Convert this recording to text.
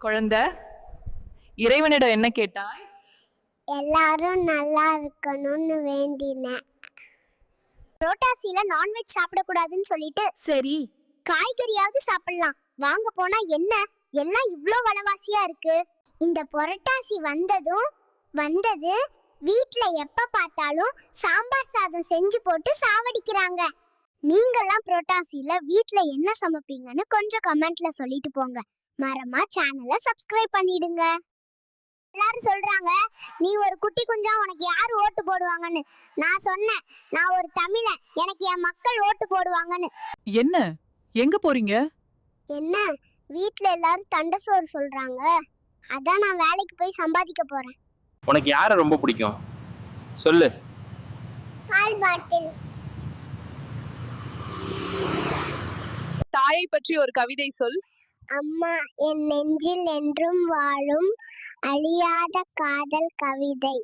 குழந்தை இறைவனிடம் என்ன கேட்டாய்? எல்லாரும் நல்லா இருக்கணும்னு வேண்டினேன். புரோட்டாசில நான்வெஜ் சாப்பிடக்கூடாதுன்னு சொல்லிட்டு சரி. காய்கறியாவது சாப்பிடலாம். வாங்க போனா என்ன? எல்லாம் இவ்ளோ விலைவாசியா இருக்கு. இந்த புரட்டாசி வந்ததும் வந்தது வீட்ல எப்ப பார்த்தாலும் சாம்பார் சாதம் செஞ்சு போட்டு சாவடிக்கிறாங்க. நீங்கெல்லாம் புரோட்டாசில வீட்ல என்ன சமைப்பீங்கன்னு கொஞ்சம் கமெண்ட்ல சொல்லிட்டு போங்க. மறமா சேனலை சப்ஸ்கிரைப் பண்ணிடுங்க. எல்லாரும் சொல்றாங்க நீ ஒரு குட்டி குஞ்சா உனக்கு யார் ஓட்டு போடுவாங்கன்னு? நான் சொன்னேன் நான் ஒரு தமிழன் எனக்கு என் மக்கள் ஓட்டு போடுவாங்கன்னு. என்ன? எங்க போறீங்க? என்ன? வீட்ல எல்லாரும் தண்டை சோறு சொல்றாங்க. அதான் நான் வேலைக்கு போய் சம்பாதிக்க போறேன். உனக்கு யாரை ரொம்ப பிடிக்கும்? சொல்லு. பால் பாட்டில். தாயை பற்றி ஒரு கவிதை சொல். அம்மா என் நெஞ்சில் என்றும் வாழும் அழியாத காதல் கவிதை.